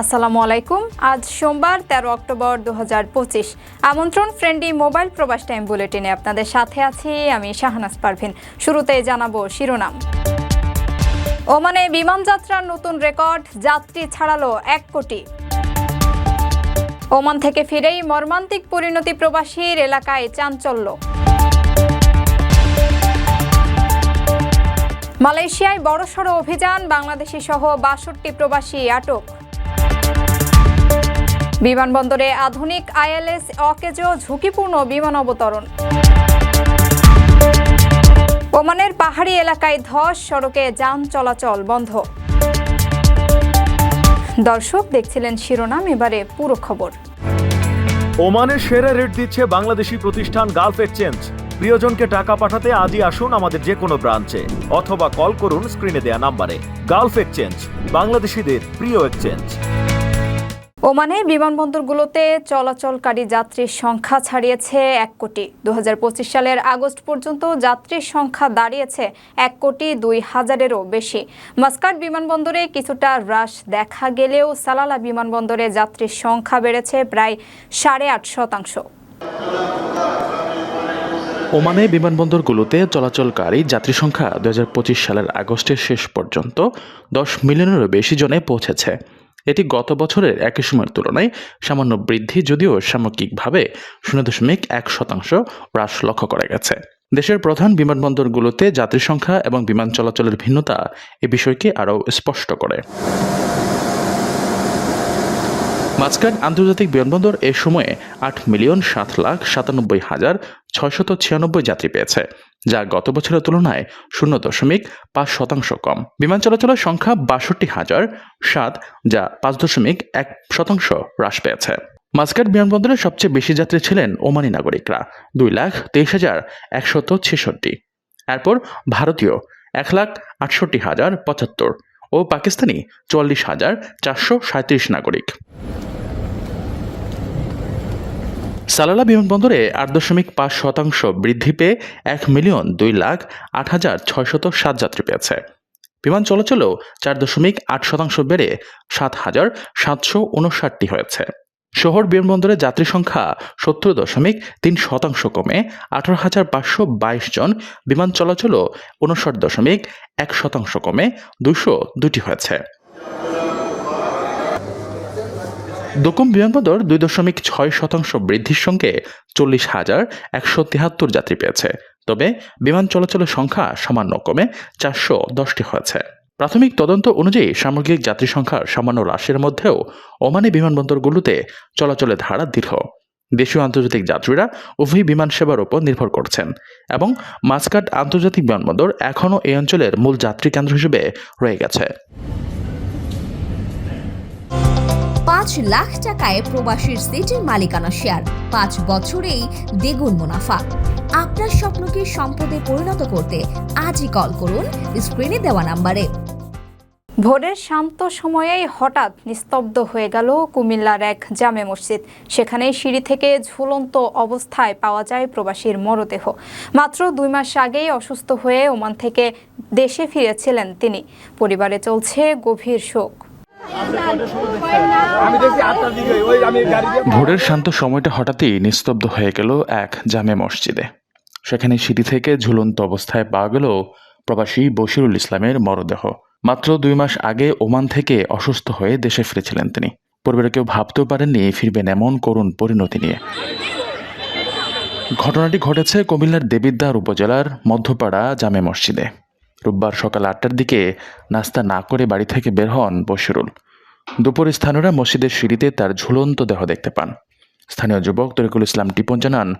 আসসালামু আলাইকুম। আজ সোমবার, তেরো অক্টোবর দু হাজার পঁচিশ। আমন্ত্রণ ফ্রেন্ডলি মোবাইল প্রবাস টাইম বুলেটিনে আপনাদের সাথে আছি আমি শাহনাজ পারভিন। শুরুতেই জানাব শিরোনাম। ওমানে বিমান যাত্রার নতুন রেকর্ড, যাত্রী ছাড়ালো এক কোটি। ওমান থেকে ফিরেই মর্মান্তিক পরিণতি প্রবাসীর এলাকায় চাঞ্চল্য। মালয়েশিয়ায় বড়সড় অভিযান বাংলাদেশি সহ বাষট্টি প্রবাসী আটক। বিমানবন্দরে আধুনিক আইএলএস অকেজো ঝুঁকিপূর্ণ বিমান অবতরণ। ওমানের পাহাড়ি এলাকায় ধস, সড়কে যান চলাচল বন্ধ। দর্শক দেখছিলেন শিরোনাম, এবারে পুরো খবর। ওমানের সেরা রেট দিচ্ছে বাংলাদেশি প্রতিষ্ঠান গালফ এক্সচেঞ্জ। প্রিয়জনকে টাকা পাঠাতে আজই আসুন আমাদের যে কোনো ব্রাঞ্চে, অথবা কল করুন স্ক্রিনে দেয়া নাম্বারে। গালফ এক্সচেঞ্জ, বাংলাদেশিদের প্রিয় এক্সচেঞ্জ। ওমানে বিমানবন্দরগুলোতে চলাচলকারী যাত্রীর সংখ্যা ছাড়িয়েছে এক কোটি। দু হাজার পঁচিশ সালের আগস্ট পর্যন্ত যাত্রীর সংখ্যা দাঁড়িয়েছে এক কোটি দুই হাজারেরও বেশি। মাস্কাট বিমানবন্দরে কিছুটা হ্রাস দেখা গেলেও সালালা বিমানবন্দরে যাত্রীর সংখ্যা বেড়েছে প্রায় সাড়ে আট শতাংশ। ওমানে বিমানবন্দরগুলোতে চলাচলকারী যাত্রী সংখ্যা দু হাজার পঁচিশ সালের আগস্টের শেষ পর্যন্ত দশ মিলিয়নেরও বেশি জনে পৌঁছেছে। এটি গত বছরের একই সময়ের তুলনায় সামান্য বৃদ্ধি যদিও সামগ্রিকভাবে শূন্য দশমিক এক শতাংশ হ্রাস লক্ষ্য করা গেছে। দেশের প্রধান বিমানবন্দরগুলোতে যাত্রী সংখ্যা এবং বিমান চলাচলের ভিন্নতা এ বিষয়কে আরও স্পষ্ট করে। মাঝখান আন্তর্জাতিক বিমানবন্দর এ সময়ে আট মিলিয়ন সাত লাখ সাতানব্বই হাজার ছয়শত ছিয়ানব্বই যাত্রী পেয়েছে। যা গত বছরের তুলনায় শূন্য দশমিক পাঁচ শতাংশ কম। বিমান চলাচলের সংখ্যা বাষট্টি হাজার সাত, যা পাঁচ দশমিক এক শতাংশ হ্রাস পেয়েছে। মাস্কাট বিমানবন্দরে সবচেয়ে বেশি যাত্রী ছিলেন ওমানি নাগরিকরা, দুই লাখ তেইশ হাজার একশত ছেষট্টি। এরপর ভারতীয়, এক লাখ আটষট্টি হাজার পঁচাত্তর ও পাকিস্তানি চল্লিশ হাজার চারশো সাঁত্রিশ নাগরিক। সালালা বিমানবন্দরে আট দশমিক পাঁচ শতাংশ বৃদ্ধি পেয়ে এক মিলিয়ন দুই লাখ আট হাজার ছয়শত সাত যাত্রী পেয়েছে। বিমান চলাচলেও চার দশমিক আট শতাংশ বেড়ে সাত হাজার সাতশো উনষাটটি হয়েছে। শহর বিমানবন্দরে যাত্রী সংখ্যা সত্তর দশমিক তিন শতাংশ কমে আঠারো হাজার পাঁচশো বাইশ জন। বিমান চলাচলও উনষাট দশমিক এক শতাংশ কমে দুশো দুটি হয়েছে। দোকম বিমানবন্দর দুই দশমিক ছয় শতাংশ বৃদ্ধির সঙ্গে চল্লিশ হাজার একশো তেহাত্তর যাত্রী পেয়েছে। তবে বিমান চলাচলের সংখ্যা সামান্য কমে চারশো দশটি হয়েছে। প্রাথমিক তদন্ত অনুযায়ী সামগ্রিক যাত্রী সংখ্যার সামান্য হ্রাসের মধ্যেও ওমানি বিমানবন্দরগুলোতে চলাচলের ধারা দীর্ঘ। দেশীয় আন্তর্জাতিক যাত্রীরা উভয় বিমান সেবার উপর নির্ভর করছেন এবং মাসকাট আন্তর্জাতিক বিমানবন্দর এখনও এই অঞ্চলের মূল যাত্রী কেন্দ্র হিসেবে রয়ে গেছে। পাঁচ লাখ টাকায় প্রবাসীর সিটির মালিকানা শেয়ার। পাঁচ বছরেই দ্বিগুণ মুনাফা। আপনার স্বপ্নকে সম্পদে পরিণত করতে আজই কল করুন স্ক্রিনে দেওয়া নাম্বারে। ভোরের শান্ত সময়েই হঠাৎ নিস্তব্ধ হয়ে গেল কুমিল্লার এক জামে মসজিদ। সেখানেই সিঁড়ি থেকে ঝুলন্ত অবস্থায় পাওয়া যায় প্রবাসীর মরদেহ। মাত্র দুই মাস আগেই অসুস্থ হয়ে ওমান থেকে দেশে ফিরেছিলেন তিনি। পরিবারে চলছে গভীর শোক। ভোরের শান্ত সময়টা হঠাৎই নিস্তব্ধ হয়ে গেল এক জামে মসজিদে। সেখানে সিঁড়ি থেকে ঝুলন্ত অবস্থায় পাওয়া গেল প্রবাসী বশিরুল ইসলামের মরদেহ। মাত্র দুই মাস আগে ওমান থেকে অসুস্থ হয়ে দেশে ফিরেছিলেন তিনি। পরিবারে কেউ ভাবতেও পারেননি ফিরবেন এমন করুণ পরিণতি নিয়ে। ঘটনাটি ঘটেছে কুমিল্লার দেবিদ্বার উপজেলার মধ্যপাড়া জামে মসজিদে। রোববার সকাল আটটার দিকে নাস্তা না করে বাড়ি থেকে বের হন বশিরুল। দুপুরে স্থানীয়রা মসজিদের সিঁড়িতে তার ঝুলন্ত দেহ দেখতে পান। স্থানীয় যুবক তরিকুল ইসলাম টিপন জানান,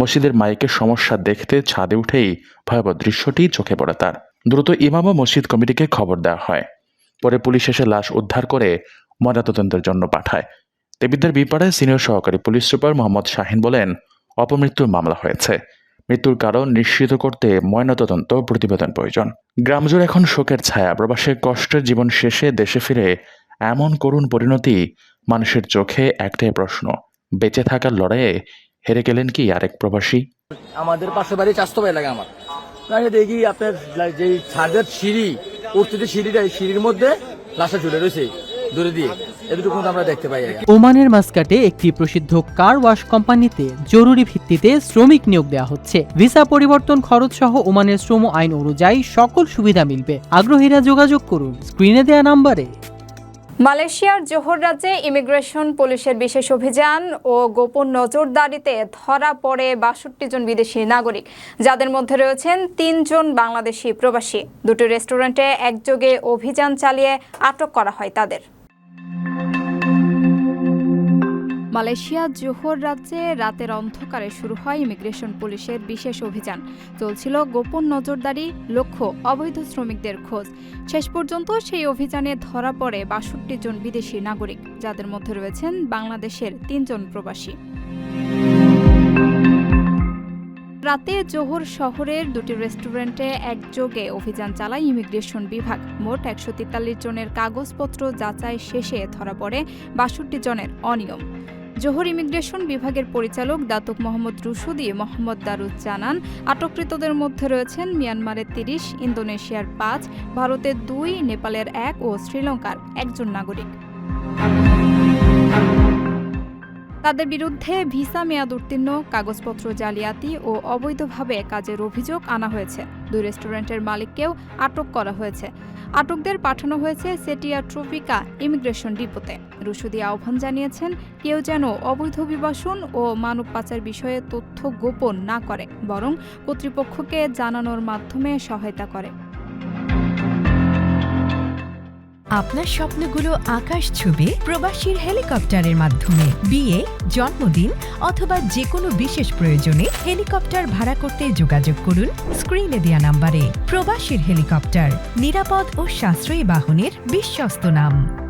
মসজিদের মাইকের সমস্যা দেখতে ছাদে উঠেই ভয়াবহ দৃশ্যটি চোখে পড়ে তার। দ্রুত ইমাম ও মসজিদ কমিটিকে খবর দেওয়া হয়। পরে পুলিশ এসে লাশ উদ্ধার করে ময়নাতদন্তের জন্য পাঠায়। দেবিদ্যার বিপাড়ায় সিনিয়র সহকারী পুলিশ সুপার মোহাম্মদ শাহিন বলেন, অপমৃত্যুর মামলা হয়েছে। মৃত্যুর কারণ নিশ্চিত করতে ময়নাতদন্ত প্রতিবেদন প্রয়োজন। গ্রামজুড়ে এখন শোকের ছায়া। প্রবাসের কষ্টের জীবন শেষে দেশে ফিরে এমন করুণ পরিণতি মানুষের চোখে একটাই প্রশ্ন, বেঁচে থাকার লড়াইয়ে হেরে গেলেন কি আরেক প্রবাসী? আমাদের পাশে বাড়ি ভাই লাগে আমার। দেখি আপনার যে ছাদের সিঁড়ি উঠতে সিঁড়িটা সিঁড়ির মধ্যে লাশটা ঝুলে রয়েছে। দূরে দিয়ে। এটুকু আমরা দেখতে পাই ওমানের মাস্কাটে একটি প্রসিদ্ধ কার ওয়াশ কোম্পানিতে জরুরি ভিত্তিতে শ্রমিক নিয়োগ দেওয়া হচ্ছে। ভিসা পরিবর্তন খরচ সহ ওমানের শ্রম আইন অনুযায়ী সকল সুবিধা মিলবে। আগ্রহীরা যোগাযোগ করুন। স্ক্রিনে দেওয়া নাম্বারে। মালয়েশিয়ার জোহর রাজ্যে ইমিগ্রেশন পুলিশের বিশেষ অভিযান ও গোপন নজরদারিতে ধরা পড়ে বাষট্টি জন বিদেশি নাগরিক যাদের মধ্যে রয়েছেন তিনজন বাংলাদেশি প্রবাসী। দুটি রেস্টুরেন্টে একযোগে অভিযান চালিয়ে আটক করা হয় তাদের। মালয়েশিয়া জোহর রাজ্যে রাতের অন্ধকারে শুরু হয় ইমিগ্রেশন পুলিশের বিশেষ অভিযান। চলছিল গোপন নজরদারি, লক্ষ্য অবৈধ শ্রমিকদের খোঁজ। শেষ পর্যন্ত সেই অভিযানে ধরা পড়ে বাষট্টি জন বিদেশি নাগরিক, যাদের মধ্যে রয়েছেন বাংলাদেশের তিনজন প্রবাসী। রাতে জোহর শহরের দুটি রেস্টুরেন্টে একযোগে অভিযান চালায় ইমিগ্রেশন বিভাগ। মোট একশো তেতাল্লিশ জনের কাগজপত্র যাচাই শেষে ধরা পড়ে বাষট্টি জনের অনিয়ম। জোহর ইমিগ্রেশন বিভাগের পরিচালক দাতক মোহাম্মদ রুশুদি মোহাম্মদ দারুদ জানান আটককৃতদের মধ্যে রয়েছেন মিয়ানমারের তিরিশ, ইন্দোনেশিয়ার পাঁচ, ভারতের দুই, নেপালের এক ও শ্রীলঙ্কার একজন নাগরিক। তাদের বিরুদ্ধে ভিসা মেয়াদ উত্তীর্ণ, কাগজপত্র জালিয়াতি ও অবৈধভাবে কাজের অভিযোগ আনা হয়েছে। দুই রেস্টুরেন্টের মালিককেও আটক করা হয়েছে। আটকদের পাঠানো হয়েছে সেটিয়া ট্রপিকা ইমিগ্রেশন ডিপোতে। রুশুদি আহ্বান জানিয়েছেন, কেউ যেন অবৈধ অভিবাসন ও মানব পাচার বিষয়ে তথ্য গোপন না করে, বরং কর্তৃপক্ষকে জানানোর মাধ্যমে সহায়তা করে। আপনার স্বপ্নগুলো আকাশ ছুবে প্রবাসীর হেলিকপ্টারের মাধ্যমে। বিয়ে, জন্মদিন অথবা যে কোনো বিশেষ প্রয়োজনে হেলিকপ্টার ভাড়া করতে যোগাযোগ করুন স্ক্রিনে দেওয়া নাম্বারে। প্রবাসীর হেলিকপ্টার, নিরাপদ ও সাশ্রয়ী বাহনের বিশ্বস্ত নাম।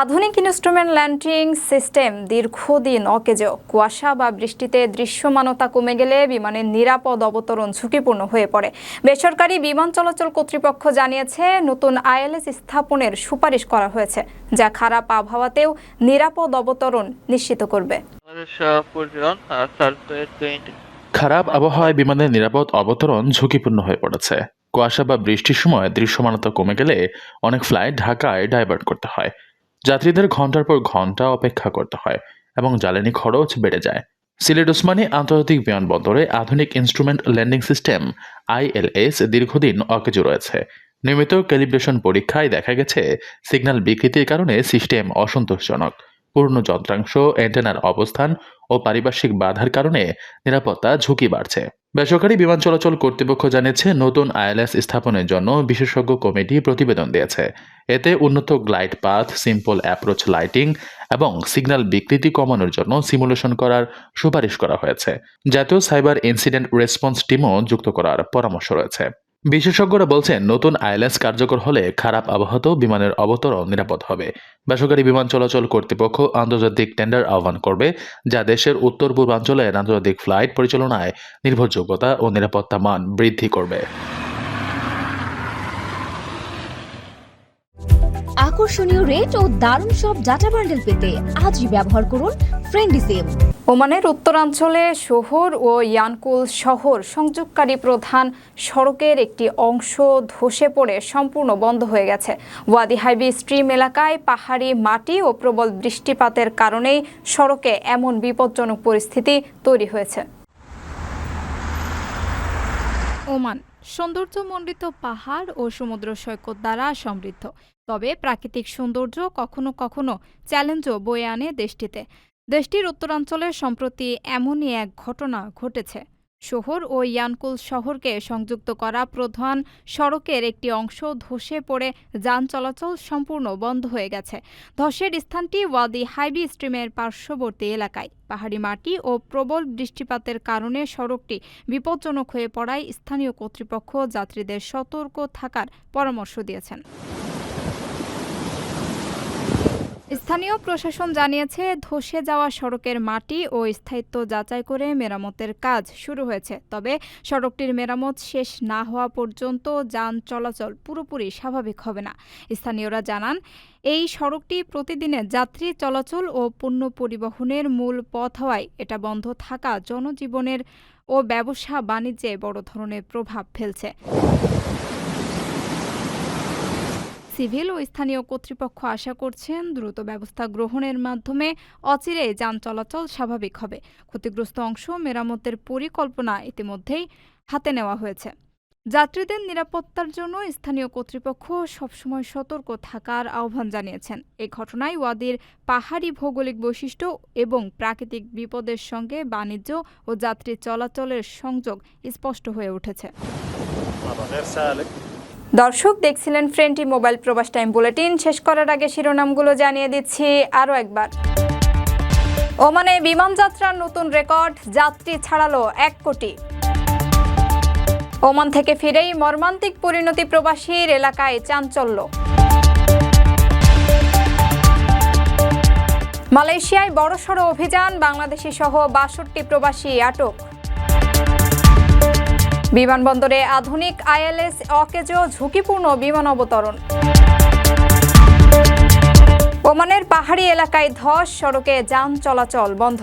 আধুনিক ইনস্ট্রুমেন্ট ল্যান্ডিং সিস্টেম দীর্ঘদিন অকেজো। কুয়াশা বা বৃষ্টিতে দৃশ্যমানতা কমে গেলে বিমানের নিরাপদ অবতরণ ঝুঁকিপূর্ণ হয়ে পড়ে। বেসরকারি বিমান চলাচল কর্তৃপক্ষ জানিয়েছে নতুন আইএলএস স্থাপনের সুপারিশ করা হয়েছে যা খারাপ আবহাওয়াতেও নিরাপদ অবতরণ নিশ্চিত করবে। খারাপ আবহাওয়ায় বিমানের নিরাপদ অবতরণ ঝুঁকিপূর্ণ হয়ে পড়েছে। কুয়াশা বা বৃষ্টির সময় দৃশ্যমানতা কমে গেলে অনেক ফ্লাইট ঢাকায় ডাইভার্ট করতে হয়। যাত্রীদের ঘণ্টার পর ঘণ্টা অপেক্ষা করতে হয় এবং জ্বালানি খরচ বেড়ে যায়। সিলেট ওসমানী আন্তর্জাতিক বিমানবন্দরে আধুনিক ইনস্ট্রুমেন্ট ল্যান্ডিং সিস্টেম আইএলএস দীর্ঘদিন অকেজো রয়েছে। নিয়মিত ক্যালিব্রেশন পরীক্ষায় দেখা গেছে, সিগন্যাল বিকৃতির কারণে সিস্টেম অসন্তোষজনক। পূর্ণ যন্ত্রাংশ অ্যান্টেনার অবস্থান ও পারিপার্শ্বিক বাধার কারণে নিরাপত্তা ঝুঁকি বাড়ছে। বেসরকারি বিমান চলাচল কর্তৃপক্ষ জানিয়েছে, নতুন আইএলএস স্থাপনের জন্য বিশেষজ্ঞ কমিটি প্রতিবেদন দিয়েছে। এতে উন্নত glide path simple approach lighting এবং সিগন্যাল বিকৃতি কমানোর জন্য সিমুলেশন করার সুপারিশ করা হয়েছে। জাতীয় সাইবার ইনসিডেন্ট রেসপন্স টিমও যুক্ত করার পরামর্শ রয়েছে। বিশেষজ্ঞরা বলছেন, নতুন আইএলএস কার্যকর হলে খারাপ আবহাওয়াতেও বিমানের অবতরণ নিরাপদ হবে। বেসরকারি বিমান চলাচল কর্তৃপক্ষ আন্তর্জাতিক টেন্ডার আহ্বান করবে, যা দেশের উত্তর পূর্বাঞ্চলের আন্তর্জাতিক ফ্লাইট পরিচালনায় নির্ভরযোগ্যতা ও নিরাপত্তা মান বৃদ্ধি করবে। আকর্ষণীয় রেট ও দারুণ সব ডাটা বান্ডেল পেতে আজই ব্যবহার করুন ফ্রেন্ডি সিম ওমানের উত্তরাঞ্চলে শহর ও ইয়ানকুল শহর সংযোগকারী প্রধান সড়কের একটি অংশ ধসে পড়ে সম্পূর্ণ বন্ধ হয়ে গেছে। ওয়াদি হাইবি স্ট্রিম এলাকায় পাহাড়ি মাটি ও প্রবল বৃষ্টিপাতের কারণেই সড়কে এমন বিপজ্জনক পরিস্থিতি তৈরি হয়েছে। ওমান সৌন্দর্যমণ্ডিত পাহাড় ও সমুদ্র সৈকত দ্বারা সমৃদ্ধ। তবে প্রাকৃতিক সৌন্দর্য কখনো কখনো চ্যালেঞ্জও বয়ে আনে দেশটিতে। দেশটির উত্তরাঞ্চলে সম্প্রতি এমনই এক ঘটনা ঘটেছে। শহর ও ইয়ানকুল শহরকে সংযুক্ত করা প্রধান সড়কের একটি অংশ ধসে পড়ে, যান চলাচল সম্পূর্ণ বন্ধ হয়ে গেছে। ধসের স্থানটি ওয়াদি হাইবি স্ট্রিমের পার্শ্ববর্তী এলাকায়। পাহাড়ি মাটি ও প্রবল বৃষ্টিপাতের কারণে সড়কটি বিপজ্জনক হয়ে পড়ায় স্থানীয় কর্তৃপক্ষ যাত্রীদের সতর্ক থাকার পরামর্শ দিয়েছেন। স্থানীয় প্রশাসন জানিয়েছে, ধসে যাওয়া সড়কের মাটি ও স্থায়িত্ব যাচাই করে মেরামতের কাজ শুরু হয়েছে। তবে সড়কটির মেরামত শেষ না হওয়া পর্যন্ত যান চলাচল পুরোপুরি স্বাভাবিক হবে না। স্থানীয়রা জানান, এই সড়কটি প্রতিদিনে যাত্রী চলাচল ও পণ্য পরিবহনের মূল পথ হওয়ায় এটা বন্ধ থাকা জনজীবনের ও ব্যবসা বাণিজ্যে বড় ধরনের প্রভাব ফেলছে। সিভিল ও স্থানীয় কর্তৃপক্ষ আশা করছেন দ্রুত ব্যবস্থা গ্রহণের মাধ্যমে অচিরে যান চলাচল স্বাভাবিক হবে। ক্ষতিগ্রস্ত অংশ মেরামতের পরিকল্পনা ইতিমধ্যেই হাতে নেওয়া হয়েছে। যাত্রীদের নিরাপত্তার জন্য স্থানীয় কর্তৃপক্ষ সবসময় সতর্ক থাকার আহ্বান জানিয়েছেন। এই ঘটনায় ওয়াদির পাহাড়ি ভৌগোলিক বৈশিষ্ট্য এবং প্রাকৃতিক বিপদের সঙ্গে বাণিজ্য ও যাত্রী চলাচলের সংযোগ স্পষ্ট হয়ে উঠেছে। দর্শক, দেখছিলেন ফ্রেন্ডটি মোবাইল প্রবাস টাইম বুলেটিন। শেষ করার আগে শিরোনামগুলো জানিয়ে দিচ্ছি আরও একবার। ওমানে বিমান যাত্রার নতুন রেকর্ড, যাত্রী ছাড়ালো এক কোটি। ওমান থেকে ফিরেই মর্মান্তিক পরিণতি প্রবাসীর এলাকায় চাঞ্চল্য। মালয়েশিয়ায় বড়সড় অভিযান বাংলাদেশি সহ বাষট্টি প্রবাসী আটক। বিমানবন্দরে আধুনিক আইএলএস অকেজো ঝুঁকিপূর্ণ বিমান অবতরণ। ওমানের পাহাড়ি এলাকায় ধস, সড়কে যান চলাচল বন্ধ।